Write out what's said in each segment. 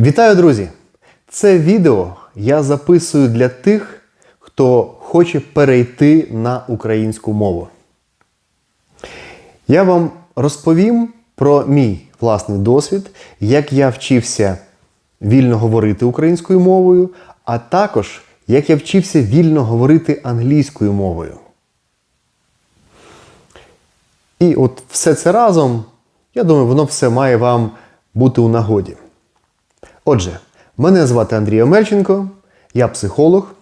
Вітаю, друзі! Це відео я записую для тих, хто хоче перейти на українську мову. Я вам розповім про мій власний досвід, як я вчився вільно говорити українською мовою, а також як я вчився вільно говорити англійською мовою. І от все це разом, я думаю, воно все має вам бути у нагоді. Отже, мене звати Андрій Омельченко, я психолог.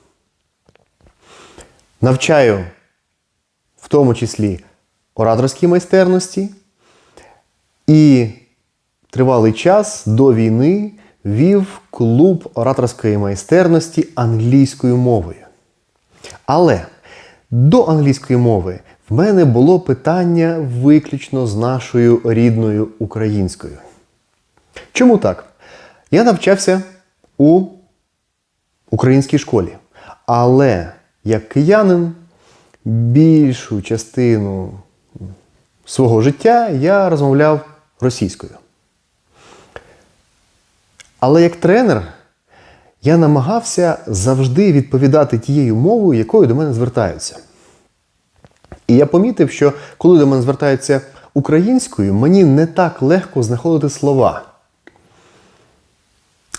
Навчаю в тому числі ораторській майстерності. І тривалий час до війни вів клуб ораторської майстерності англійською мовою. Але до англійської мови в мене було питання виключно з нашою рідною українською. Чому так? Я навчався у українській школі, але як киянин більшу частину свого життя я розмовляв російською. Але як тренер я намагався завжди відповідати тією мовою, якою до мене звертаються. І я помітив, що коли до мене звертаються українською, мені не так легко знаходити слова.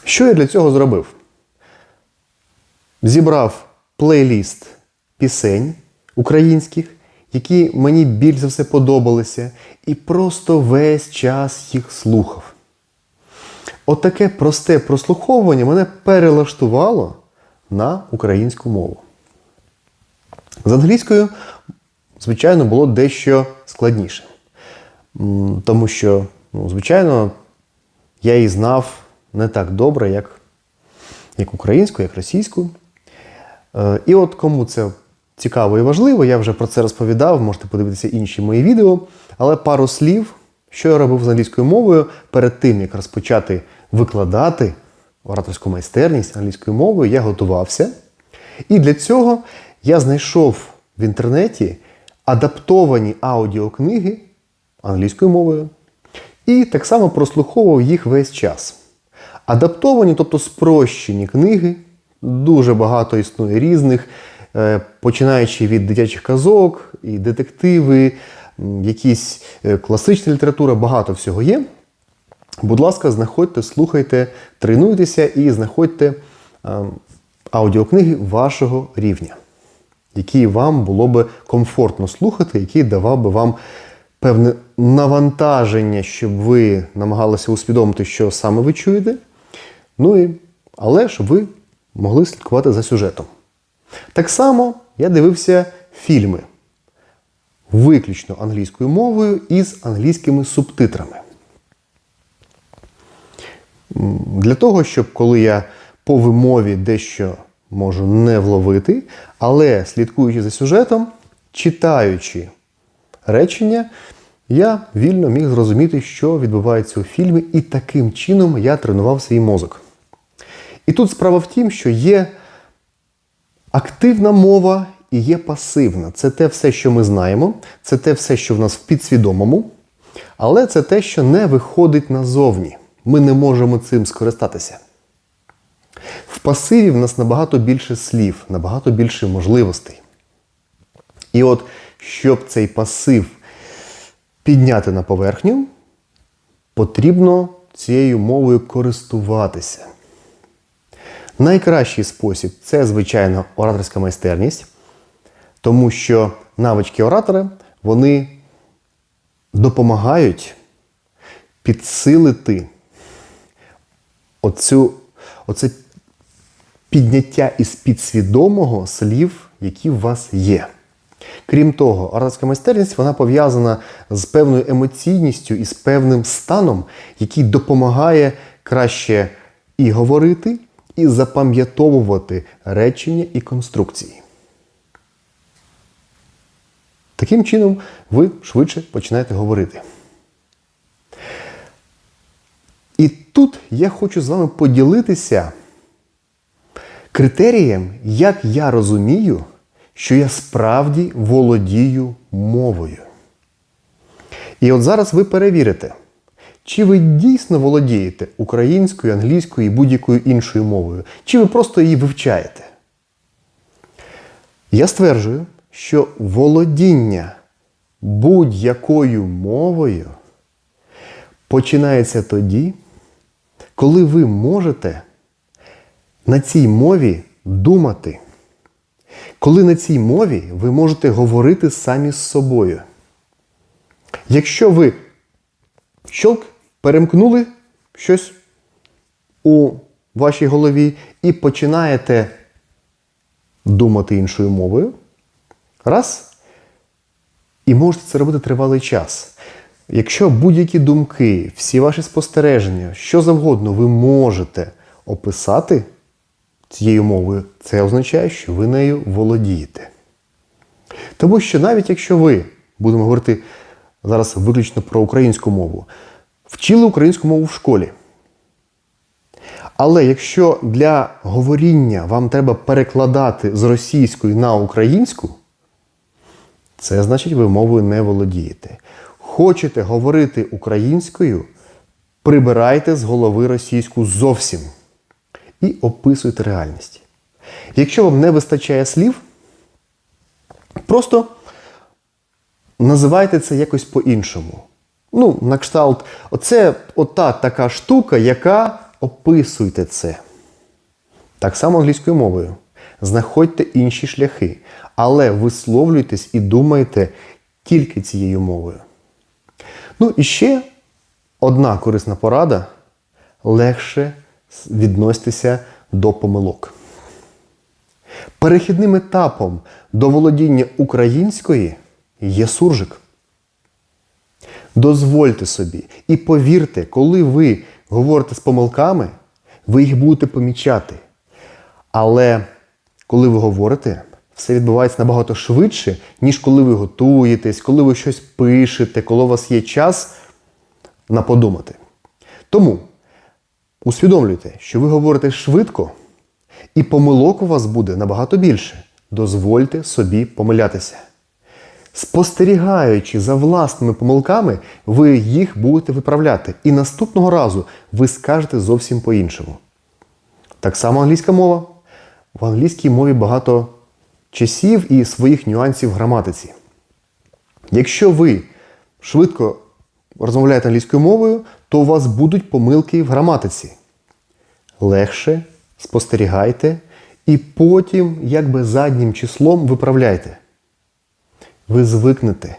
Що я для цього зробив? Зібрав плейліст пісень українських, які мені більш за все подобалися, і просто весь час їх слухав. Отаке просте прослуховування мене перелаштувало на українську мову. З англійською, звичайно, було дещо складніше. Тому що, ну, звичайно, я її знав не так добре, як, як українську, як російську. Е, І от кому це цікаво і важливо, я вже про це розповідав, можете подивитися інші мої відео. Але пару слів, що я робив з англійською мовою перед тим, як розпочати викладати ораторську майстерність англійською мовою, я готувався. І для цього я знайшов в інтернеті адаптовані аудіокниги англійською мовою. І так само прослуховував їх весь час. Адаптовані, тобто спрощені книги, дуже багато існує різних, е, починаючи від дитячих казок, і детективи, якісь е, класична література, багато всього є. Будь ласка, знаходьте, слухайте, тренуйтеся і знаходьте е, аудіокниги вашого рівня, які вам було би комфортно слухати, який давав би вам певне навантаження, щоб ви намагалися усвідомити, що саме ви чуєте. Ну і, але щоб ви могли слідкувати за сюжетом. Так само я дивився фільми виключно англійською мовою і з англійськими субтитрами. Для того, щоб коли я по вимові дещо можу не вловити, але слідкуючи за сюжетом, читаючи речення, я вільно міг зрозуміти, що відбувається у фільмі, і таким чином я тренував свій мозок. І тут справа в тім, що є активна мова і є пасивна. Це те все, що ми знаємо, це те все, що в нас в підсвідомому, але це те, що не виходить назовні. Ми не можемо цим скористатися. В пасиві в нас набагато більше слів, набагато більше можливостей. І от, щоб цей пасив підняти на поверхню, потрібно цією мовою користуватися. Найкращий спосіб це, звичайно, ораторська майстерність, тому що навички оратора вони допомагають підсилити оцю, оце підняття із підсвідомого слів, які у вас є. Крім того, ораторська майстерність вона пов'язана з певною емоційністю і з певним станом, який допомагає краще і говорити, і запам'ятовувати речення і конструкції. Таким чином, ви швидше починаєте говорити. І тут я хочу з вами поділитися критерієм, як я розумію, що я справді володію мовою. І от зараз ви перевірите, Чи ви дійсно володієте українською, англійською і будь-якою іншою мовою? Чи ви просто її вивчаєте? Я стверджую, що володіння будь-якою мовою починається тоді, коли ви можете на цій мові думати. Коли на цій мові ви можете говорити самі з собою. Якщо ви щелк, перемкнули щось у вашій голові і починаєте думати іншою мовою, раз, і можете це робити тривалий час. Якщо будь-які думки, всі ваші спостереження, що завгодно ви можете описати цією мовою, це означає, що ви нею володієте. Тому що навіть якщо ви, будемо говорити зараз виключно про українську мову, вчили українську мову в школі. Але якщо для говоріння вам треба перекладати з російської на українську, це значить, ви мовою не володієте. Хочете говорити українською, прибирайте з голови російську зовсім і описуйте реальність. Якщо вам не вистачає слів, просто називайте це якось по-іншому. Ну, на кшталт, оце ота така штука, яка описуйте це. Так само англійською мовою. Знаходьте інші шляхи, але висловлюйтесь і думайте тільки цією мовою. Ну і ще одна корисна порада легше відноситися до помилок. Перехідним етапом до володіння української є суржик. Дозвольте собі і повірте, коли ви говорите з помилками, ви їх будете помічати. Але коли ви говорите, все відбувається набагато швидше, ніж коли ви готуєтесь, коли ви щось пишете, коли у вас є час на подумати. Тому усвідомлюйте, що ви говорите швидко, і помилок у вас буде набагато більше. Дозвольте собі помилятися. Спостерігаючи за власними помилками, ви їх будете виправляти. І наступного разу ви скажете зовсім по-іншому. Так само англійська мова. В англійській мові багато часів і своїх нюансів в граматиці. Якщо ви швидко розмовляєте англійською мовою, то у вас будуть помилки в граматиці. Легше спостерігайте і потім, якби заднім числом, виправляйте. Ви звикнете.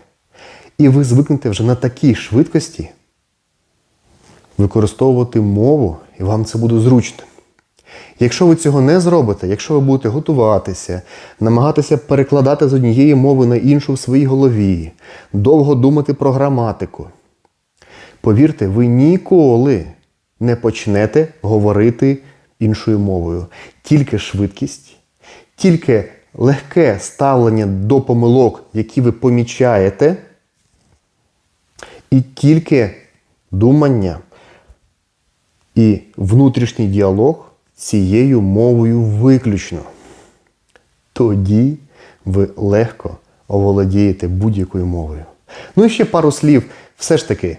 І ви звикнете вже на такій швидкості використовувати мову, і вам це буде зручно. Якщо ви цього не зробите, якщо ви будете готуватися, намагатися перекладати з однієї мови на іншу в своїй голові, довго думати про граматику, повірте, ви ніколи не почнете говорити іншою мовою. Тільки швидкість, тільки легке ставлення до помилок, які ви помічаєте, і тільки думання і внутрішній діалог цією мовою виключно. Тоді ви легко оволодієте будь-якою мовою. Ну і ще пару слів, все ж таки.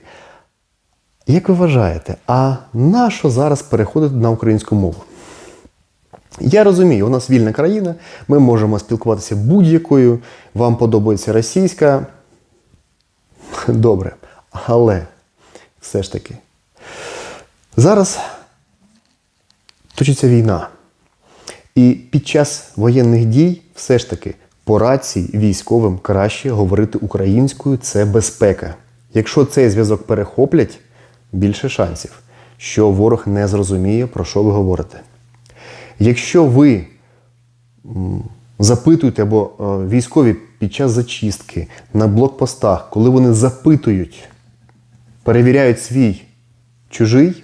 Як ви вважаєте, а на що зараз переходити на українську мову? Я розумію, у нас вільна країна, ми можемо спілкуватися будь-якою, вам подобається російська. Добре. Але все ж таки, зараз точиться війна. І під час воєнних дій все ж таки по рації військовим краще говорити українською це безпека. Якщо цей зв'язок перехоплять, більше шансів, що ворог не зрозуміє, про що ви говорите. Якщо ви запитуєте або е, військові під час зачистки на блокпостах, коли вони запитують, перевіряють свій чужий,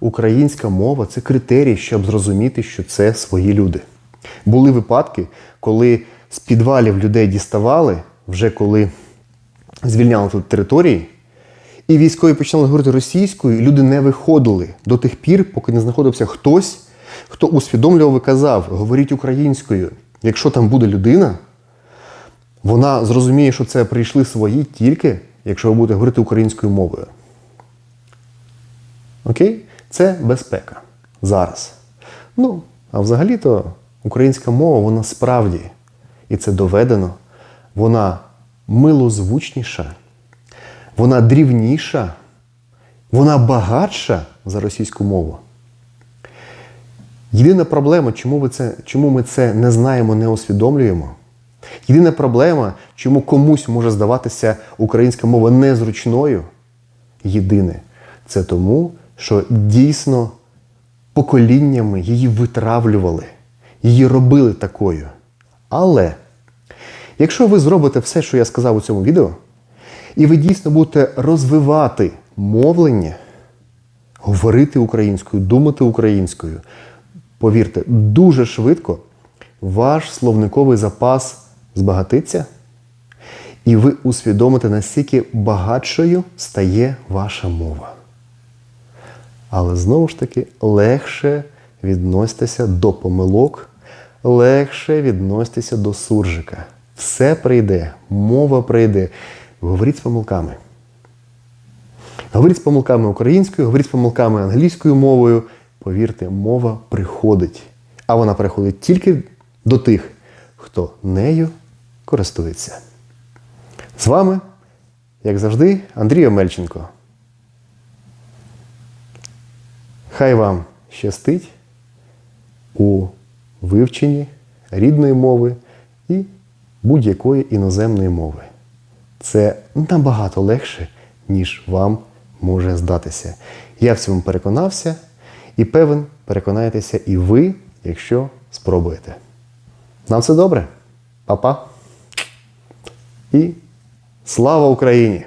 українська мова це критерій, щоб зрозуміти, що це свої люди. Були випадки, коли з підвалів людей діставали, вже коли звільняли тут території, і військові почали говорити російською, і люди не виходили до тих пір, поки не знаходився хтось, хто усвідомлював і казав, говоріть українською. Якщо там буде людина, вона зрозуміє, що це прийшли свої тільки, якщо ви будете говорити українською мовою. Окей? Це безпека. Зараз. Ну, а взагалі-то українська мова, вона справді, і це доведено, вона милозвучніша, вона дрівніша, вона багатша за російську мову. Єдина проблема, чому, ви це, чому ми це не знаємо, не усвідомлюємо. Єдина проблема, чому комусь може здаватися українська мова незручною. Єдине, це тому, що дійсно поколіннями її витравлювали, її робили такою. Але якщо ви зробите все, що я сказав у цьому відео, і ви дійсно будете розвивати мовлення, говорити українською, думати українською, повірте, дуже швидко ваш словниковий запас збагатиться, і ви усвідомите, наскільки багатшою стає ваша мова. Але знову ж таки легше відноситися до помилок, легше відноситися до суржика. Все прийде, мова прийде. Говоріть з помилками. Говоріть з помилками українською, говоріть з помилками англійською мовою. Повірте, мова приходить. А вона приходить тільки до тих, хто нею користується. З вами, як завжди, Андрій Омельченко. Хай вам щастить у вивченні рідної мови і будь-якої іноземної мови. Це набагато легше, ніж вам може здатися. Я в цьому переконався і певен, переконаєтеся і ви, якщо спробуєте. Нам все добре. Па-па. І слава Україні!